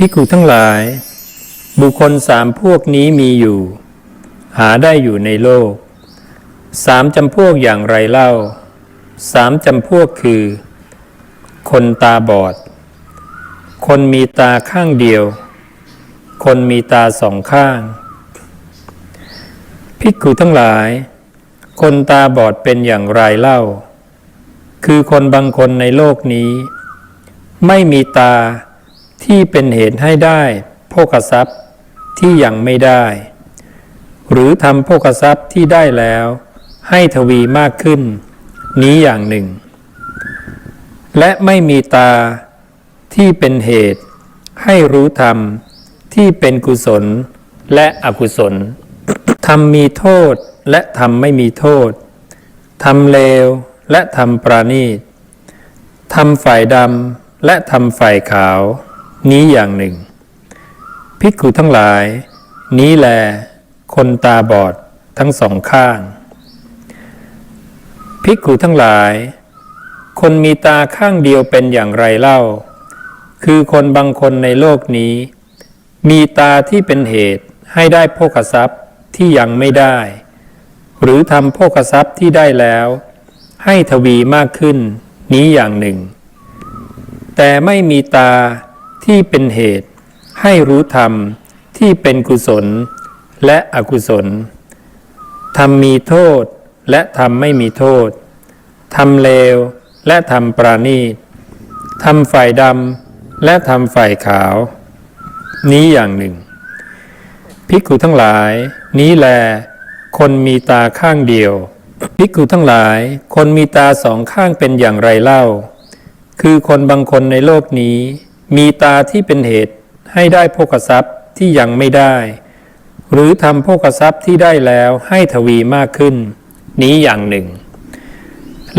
ภิกขุทั้งหลาย บุคคลสามพวกนี้มีอยู่ หาได้อยู่ในโลก สามจำพวกอย่างไรเล่า สามจำพวกคือ คนตาบอด คนมีตาข้างเดียว คนมีตาสองข้าง ภิกขุทั้งหลาย คนตาบอดเป็นอย่างไรเล่า คือคนบางคนในโลกนี้ ไม่มีตา ที่เป็นเหตุให้ได้โภคทรัพย์ที่ยังไม่ได้ หรือทำโภคทรัพย์ที่ได้แล้ว ให้ทวีมากขึ้น นี้อย่างหนึ่ง และไม่มีตาที่เป็นเหตุ ให้รู้ธรรมที่เป็นกุศลและอกุศลธรรมมีโทษและธรรมไม่มีโทษธรรมเลวและธรรมปราณีตธรรมฝ่ายดำและธรรมฝ่ายขาว นี้อย่างหนึ่ง ภิกขุทั้งหลาย นี้แล คนตาบอดทั้งสองข้าง ภิกขุทั้งหลาย คนมีตาข้างเดียวเป็นอย่างไรเล่า คือคนบางคนในโลกนี้ มีตาที่เป็นเหตุให้ได้โภคทรัพย์ที่ยังไม่ได้ หรือทำโภคทรัพย์ที่ได้แล้ว ให้ทวีมากขึ้นนี้อย่างหนึ่ง แต่ไม่มีตา ที่เป็นเหตุให้รู้ธรรมที่เป็นกุศลและอกุศลธรรมมีโทษและธรรมไม่มีโทษธรรมเลวและธรรมปราณีตธรรมฝ่ายดำและธรรมฝ่ายขาว นี้อย่างหนึ่ง ภิกขุทั้งหลาย นี้แล คนมีตาข้างเดียว ภิกขุทั้งหลาย คนมีตาสองข้างเป็นอย่างไรเล่า คือคนบางคนในโลกนี้ มีตาที่เป็นเหตุให้ได้โภคทรัพย์ที่ยังไม่ได้ หรือทำโภคทรัพย์ที่ได้แล้วให้ทวีมากขึ้น นี้อย่างหนึ่ง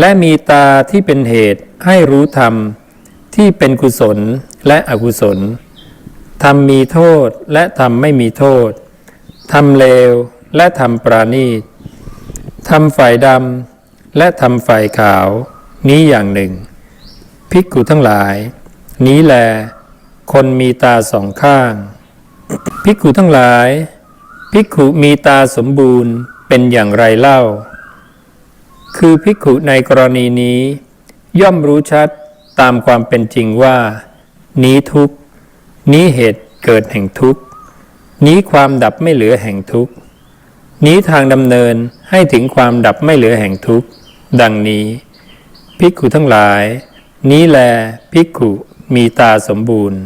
และมีตาที่เป็นเหตุให้รู้ธรรมที่เป็นกุศลและอกุศลธรรมมีโทษและธรรมไม่มีโทษธรรมเลวและธรรมปราณีตธรรมฝ่ายดำและธรรมฝ่ายขาว นี้อย่างหนึ่ง ภิกขุทั้งหลาย นี้แหลคนมีตาสองข้าง ภิกขุทั้งหลาย ภิกขุมีตาสมบูรณ์เป็นอย่างไรเล่า คือภิกขุในกรณีนี้ ย่อมรู้ชัดตามความเป็นจริงว่า นี้ทุกนี้เหตุเกิดแห่งทุกนี้ความดับไม่เหลือแห่งทุกนี้ทางดำเนินให้ถึงความดับไม่เหลือแห่งทุกดังนี้ ภิกขุทั้งหลาย นี้แลภิกขุ มีตาสมบูรณ์